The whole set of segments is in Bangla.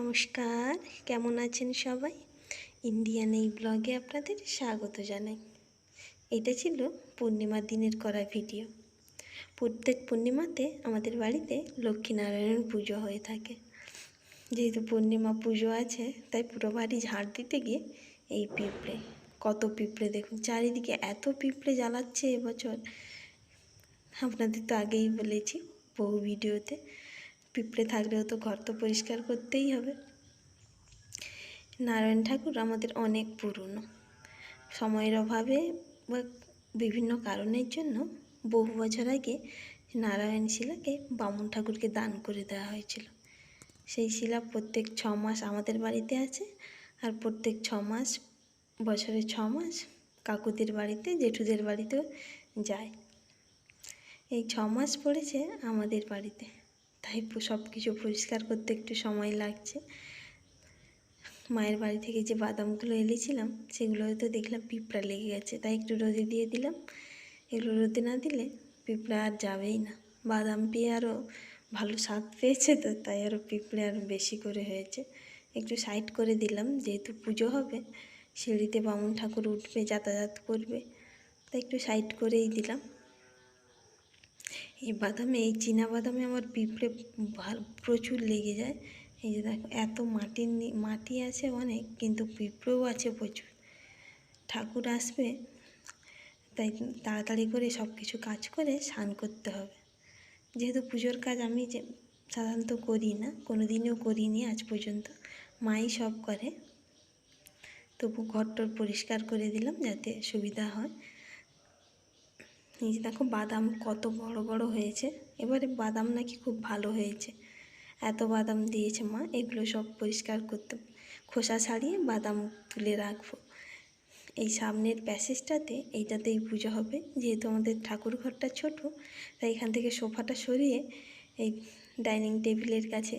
নমস্কার, কেমন আছেন সবাই? ইন্ডিয়ান এই ব্লগে আপনাদের স্বাগত জানাই। এটা ছিল পূর্ণিমার দিনের করা ভিডিও প্রত্যেক পূর্ণিমাতে আমাদের বাড়িতে লক্ষ্মীনারায়ণ পুজো হয়ে থাকে। যেহেতু পূর্ণিমা পুজো আছে, তাই পুরো বাড়ি ঝাড় দিতে গিয়ে এই পিঁপড়ে, কত পিঁপড়ে দেখুন, চারিদিকে এত পিঁপড়ে জ্বালাচ্ছে এবছর। আপনাদের তো আগেই বলেছি, বহু ভিডিওতে পিঁপড়ে থাকলেও তো ঘর তো পরিষ্কার করতেই হবে। নারায়ণ ঠাকুর আমাদের অনেক পুরনো। সময়ের অভাবে বা বিভিন্ন কারণের জন্য বহু বছর আগে নারায়ণ শিলাকে বামুন ঠাকুরকে দান করে দেওয়া হয়েছিল। সেই শিলা প্রত্যেক ছ মাস আমাদের বাড়িতে আছে আর প্রত্যেক ছ মাস, বছরে ছ মাস কাকুদের বাড়িতে, জেঠুদের বাড়িতেও যায়। এই ছ মাস পড়েছে আমাদের বাড়িতে। তাই সব কিছু পরিষ্কার করতে একটু সময় লাগছে। মায়ের বাড়ি থেকে যে বাদামগুলো এনেছিলাম, সেগুলো হয়তো দেখলাম পিঁপড়া লেগে গেছে, তাই একটু রোদে দিয়ে দিলাম। এগুলো রোদে না দিলে পিঁপড়া আর যাবেই না। বাদাম পেয়ে আরও ভালো স্বাদ পেয়েছে তো, তাই আরও পিঁপড়ে আরও বেশি করে হয়েছে। একটু সাইড করে দিলাম, যেহেতু পুজো হবে, সিঁড়িতে বামুন ঠাকুর উঠবে, যাতায়াত করবে, তাই একটু সাইড করেই দিলাম। এই বাদামে, এই চীনা বাদামে আমার পিঁপড়ে প্রচুর লেগে যায়। এই যে দেখো, এত মাটির মাটি আছে অনেক, কিন্তু পিঁপড়েও আছে প্রচুর। ঠাকুর আসবে, তাই তাড়াতাড়ি করে সব কিছু কাজ করে স্নান করতে হবে। যেহেতু পুজোর কাজ আমি যে, সাধারণত করি না কোনো দিনও করিনি আজ পর্যন্ত, মাই সব করে। তবু ঘরটর পরিষ্কার করে দিলাম যাতে সুবিধা হয়। এই যে দেখো বাদাম কত বড় বড় হয়েছে, এবারে বাদাম নাকি খুব ভালো হয়েছে। এত বাদাম দিয়েছে মা, এগুলো সব পরিষ্কার করতে, খোসা ছাড়িয়ে বাদাম তুলে রাখব। এই সামনের প্যাসেজটাতে এইটাতেই পুজো হবে, যেহেতু আমাদের ঠাকুর ঘরটা ছোট, তাই এখান থেকে সোফাটা সরিয়ে এই ডাইনিং টেবিলের কাছে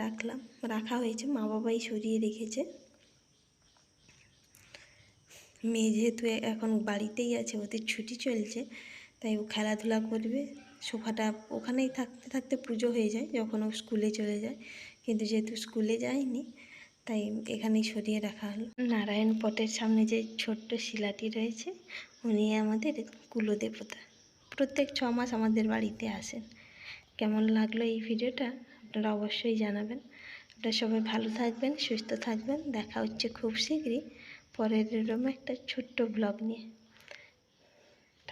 রাখলাম। রাখা হয়েছে, মা বাবাই সরিয়ে রেখেছে। মেয়ে যেহেতু এখন বাড়িতেই আছে, ওদের ছুটি চলছে তাই ও খেলাধুলা করবে। সোফাটা ওখানেই থাকতে থাকতে পুজো হয়ে যায় যখন ও স্কুলে চলে যায়। কিন্তু যেহেতু স্কুলে যায়নি, তাই এখানেই সরিয়ে রাখা হলো। নারায়ণ পটের সামনে যে ছোট্ট শিলাটি রয়েছে, উনি আমাদের কুলদেবতা। প্রত্যেক ছ মাস আমাদের বাড়িতে আসেন। কেমন লাগল এই ভিডিওটা? আপনারা অবশ্যই জানাবেন। আপনারা সবাই ভালো থাকবেন, সুস্থ থাকবেন। দেখা হচ্ছে খুব শীঘ্রই পরের এরকম একটা ছোট্ট ব্লগ নিয়ে।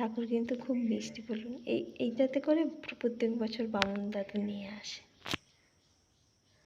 ঠাকুর কিন্তু খুব মিষ্টি বলুন। এই এইটাতে করে প্রত্যেক বছর বামুন দাদু নিয়ে আসে।